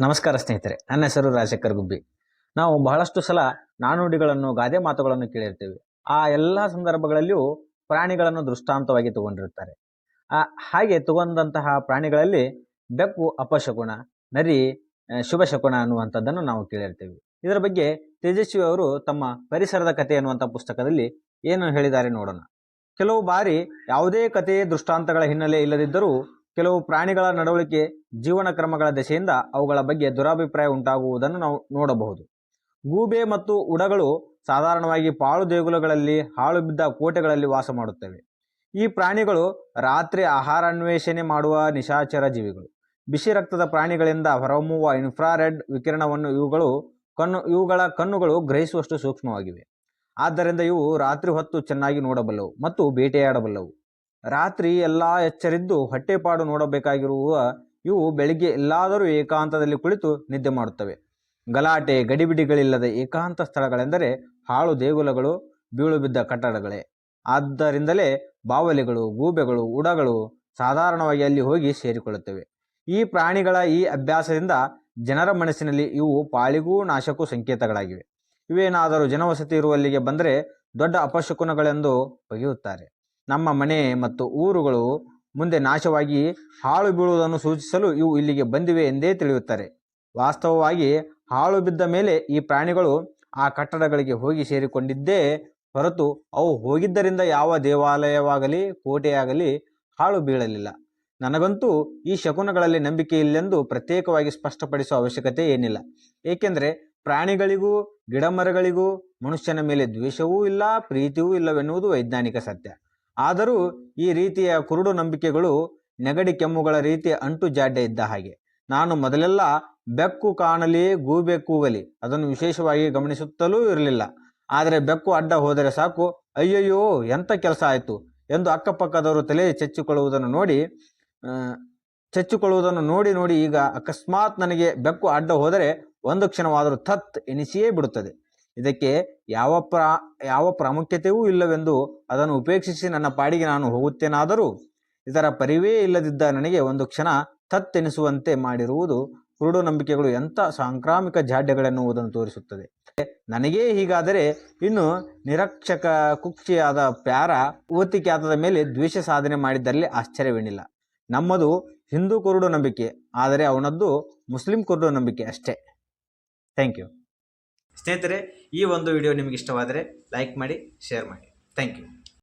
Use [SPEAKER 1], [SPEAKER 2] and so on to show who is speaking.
[SPEAKER 1] ನಮಸ್ಕಾರ ಸ್ನೇಹಿತರೆ, ನನ್ನ ಹೆಸರು ರಾಜಶೇಖರ್ ಗುಬ್ಬಿ. ನಾವು ಬಹಳಷ್ಟು ಸಲ ನಾನುಡಿಗಳನ್ನು, ಗಾದೆ ಮಾತುಗಳನ್ನು ಕೇಳಿರ್ತೇವೆ. ಆ ಎಲ್ಲ ಸಂದರ್ಭಗಳಲ್ಲಿಯೂ ಪ್ರಾಣಿಗಳನ್ನು ದೃಷ್ಟಾಂತವಾಗಿ ತಗೊಂಡಿರುತ್ತಾರೆ. ಆ, ಹಾಗೆ ತಗೊಂಡಂತಹ ಪ್ರಾಣಿಗಳಲ್ಲಿ ಬೆಕ್ಕು ಅಪಶಕುಣ ನರಿ ಶುಭಶಕುಣ ಅನ್ನುವಂಥದ್ದನ್ನು ನಾವು ಕೇಳಿರ್ತೇವೆ. ಇದರ ಬಗ್ಗೆ ತೇಜಸ್ವಿ ಅವರು ತಮ್ಮ ಪರಿಸರದ ಕಥೆ ಅನ್ನುವಂಥ ಪುಸ್ತಕದಲ್ಲಿ ಏನು ಹೇಳಿದ್ದಾರೆ ನೋಡೋಣ. ಕೆಲವು ಬಾರಿ ಯಾವುದೇ ಕಥೆ ದೃಷ್ಟಾಂತಗಳ ಹಿನ್ನೆಲೆ ಇಲ್ಲದಿದ್ದರೂ ಕೆಲವು ಪ್ರಾಣಿಗಳ ನಡವಳಿಕೆ ಜೀವನ ಕ್ರಮಗಳ ದೆಸೆಯಿಂದ ಅವುಗಳ ಬಗ್ಗೆ ದುರಾಭಿಪ್ರಾಯ ಉಂಟಾಗುವುದನ್ನು ನಾವು ನೋಡಬಹುದು. ಗೂಬೆ ಮತ್ತು ಉಡಗಳು ಸಾಧಾರಣವಾಗಿ ಪಾಳು ದೇಗುಲಗಳಲ್ಲಿ, ಹಾಳು ಬಿದ್ದ ಕೋಟೆಗಳಲ್ಲಿ ವಾಸ ಮಾಡುತ್ತವೆ. ಈ ಪ್ರಾಣಿಗಳು ರಾತ್ರಿ ಆಹಾರ ಅನ್ವೇಷಣೆ ಮಾಡುವ ನಿಶಾಚರ ಜೀವಿಗಳು. ಬಿಸಿ ರಕ್ತದ ಪ್ರಾಣಿಗಳಿಂದ ಹೊರಹೊಮ್ಮುವ ಇನ್ಫ್ರಾರೆಡ್ ವಿಕಿರಣವನ್ನು ಇವುಗಳು ಕಣ್ಣು, ಇವುಗಳ ಕಣ್ಣುಗಳು ಗ್ರಹಿಸುವಷ್ಟು ಸೂಕ್ಷ್ಮವಾಗಿವೆ. ಆದ್ದರಿಂದ ಇವು ರಾತ್ರಿ ಹೊತ್ತು ಚೆನ್ನಾಗಿ ನೋಡಬಲ್ಲವು ಮತ್ತು ಬೇಟೆಯಾಡಬಲ್ಲವು. ರಾತ್ರಿ ಎಲ್ಲ ಎಚ್ಚರಿದ್ದು ಹೊಟ್ಟೆಪಾಡು ನೋಡಬೇಕಾಗಿರುವ ಇವು ಬೆಳಿಗ್ಗೆ ಎಲ್ಲಾದರೂ ಏಕಾಂತದಲ್ಲಿ ಕುಳಿತು ನಿದ್ದೆ ಮಾಡುತ್ತವೆ. ಗಲಾಟೆ, ಗಡಿಬಿಡಿಗಳಿಲ್ಲದ ಏಕಾಂತ ಸ್ಥಳಗಳೆಂದರೆ ಹಾಳು ದೇಗುಲಗಳು, ಬೀಳುಬಿದ್ದ ಕಟ್ಟಡಗಳೇ. ಆದ್ದರಿಂದಲೇ ಬಾವಲಿಗಳು, ಗೂಬೆಗಳು, ಉಡಗಳು ಸಾಧಾರಣವಾಗಿ ಅಲ್ಲಿ ಹೋಗಿ ಸೇರಿಕೊಳ್ಳುತ್ತವೆ. ಈ ಪ್ರಾಣಿಗಳ ಈ ಅಭ್ಯಾಸದಿಂದ ಜನರ ಮನಸ್ಸಿನಲ್ಲಿ ಇವು ಪಾಳಿಗೂ ನಾಶಕ್ಕೂ ಸಂಕೇತಗಳಾಗಿವೆ. ಇವೇನಾದರೂ ಜನವಸತಿ ಇರುವಲ್ಲಿಗೆ ಬಂದರೆ ದೊಡ್ಡ ಅಪಶಕುನಗಳೆಂದು ಬಗೆಯುತ್ತಾರೆ. ನಮ್ಮ ಮನೆ ಮತ್ತು ಊರುಗಳು ಮುಂದೆ ನಾಶವಾಗಿ ಹಾಳು ಬೀಳುವುದನ್ನು ಸೂಚಿಸಲು ಇವು ಇಲ್ಲಿಗೆ ಬಂದಿವೆ ಎಂದೇ ತಿಳಿಯುತ್ತಾರೆ. ವಾಸ್ತವವಾಗಿ ಹಾಳು ಬಿದ್ದ ಮೇಲೆ ಈ ಪ್ರಾಣಿಗಳು ಆ ಕಟ್ಟಡಗಳಿಗೆ ಹೋಗಿ ಸೇರಿಕೊಂಡಿದ್ದೇ ಹೊರತು ಅವು ಹೋಗಿದ್ದರಿಂದ ಯಾವ ದೇವಾಲಯವಾಗಲಿ, ಕೋಟೆಯಾಗಲಿ ಹಾಳು ಬೀಳಲಿಲ್ಲ. ನನಗಂತೂ ಈ ಶಕುನಗಳಲ್ಲಿ ನಂಬಿಕೆ ಇಲ್ಲೆಂದು ಪ್ರತ್ಯೇಕವಾಗಿ ಸ್ಪಷ್ಟಪಡಿಸುವ ಅವಶ್ಯಕತೆ ಏನಿಲ್ಲ. ಏಕೆಂದರೆ ಪ್ರಾಣಿಗಳಿಗೂ, ಗಿಡಮರಗಳಿಗೂ ಮನುಷ್ಯನ ಮೇಲೆ ದ್ವೇಷವೂ ಇಲ್ಲ, ಪ್ರೀತಿಯೂ ಇಲ್ಲವೆನ್ನುವುದು ವೈಜ್ಞಾನಿಕ ಸತ್ಯ. ಆದರೂ ಈ ರೀತಿಯ ಕುರುಡು ನಂಬಿಕೆಗಳು ನೆಗಡಿ ಕೆಮ್ಮುಗಳ ರೀತಿ ಅಂಟು ಜಾಡ್ಯ ಇದ್ದ ಹಾಗೆ. ನಾನು ಮೊದಲೆಲ್ಲ ಬೆಕ್ಕು ಕಾಣಲಿ, ಗೂಬೆ ಕೂಗಲಿ, ಅದನ್ನು ವಿಶೇಷವಾಗಿ ಗಮನಿಸುತ್ತಲೂ ಇರಲಿಲ್ಲ. ಆದರೆ ಬೆಕ್ಕು ಅಡ್ಡ ಹೋದರೆ ಸಾಕು, ಅಯ್ಯಯ್ಯೋ ಎಂಥ ಕೆಲಸ ಆಯಿತು ಎಂದು ಅಕ್ಕಪಕ್ಕದವರು ತಲೆ ಚೆಚ್ಚಿಕೊಳ್ಳುವುದನ್ನು ನೋಡಿ ಚಚ್ಚಿಕೊಳ್ಳುವುದನ್ನು ಚೆಚ್ಚಿಕೊಳ್ಳುವುದನ್ನು ನೋಡಿ ನೋಡಿ ಈಗ ಅಕಸ್ಮಾತ್ ನನಗೆ ಬೆಕ್ಕು ಅಡ್ಡ ಹೋದರೆ ಒಂದು ಕ್ಷಣವಾದರೂ ಥತ್ ಎನಿಸಿಯೇ ಬಿಡುತ್ತದೆ. ಇದಕ್ಕೆ ಯಾವ ಪ್ರಾ, ಯಾವ ಪ್ರಾಮುಖ್ಯತೆಯೂ ಇಲ್ಲವೆಂದು ಅದನ್ನು ಉಪೇಕ್ಷಿಸಿ ನನ್ನ ಪಾಡಿಗೆ ನಾನು ಹೋಗುತ್ತೇನಾದರೂ? ಇದರ ಪರಿವೇ ಇಲ್ಲದಿದ್ದ ನನಗೆ ಒಂದು ಕ್ಷಣ ತತ್ತೆನಿಸುವಂತೆ ಮಾಡಿರುವುದು ಕುರುಡು ನಂಬಿಕೆಗಳು ಎಂಥ ಸಾಂಕ್ರಾಮಿಕ ಜಾಡ್ಯಗಳೆನ್ನುವುದನ್ನು ತೋರಿಸುತ್ತದೆ. ನನಗೇ ಹೀಗಾದರೆ ಇನ್ನು ನಿರಕ್ಷಕ ಕುಕ್ಷಿಯಾದ ಪ್ಯಾರ ಖ್ಯಾತದ ಮೇಲೆ ದ್ವೇಷ ಸಾಧನೆ ಮಾಡಿದ್ದರಲ್ಲಿ ಆಶ್ಚರ್ಯವೇನಿಲ್ಲ. ನಮ್ಮದು ಹಿಂದೂ ಕುರುಡು ನಂಬಿಕೆ, ಆದರೆ ಅವನದ್ದು ಮುಸ್ಲಿಂ ಕುರುಡು ನಂಬಿಕೆ ಅಷ್ಟೇ. Thank you. ಸ್ನೇಹಿತರೆ ಈ ಒಂದು ವಿಡಿಯೋ ನಿಮಗೆ ಇಷ್ಟವಾದರೆ ಲೈಕ್ ಮಾಡಿ ಶೇರ್ ಮಾಡಿ. Thank you.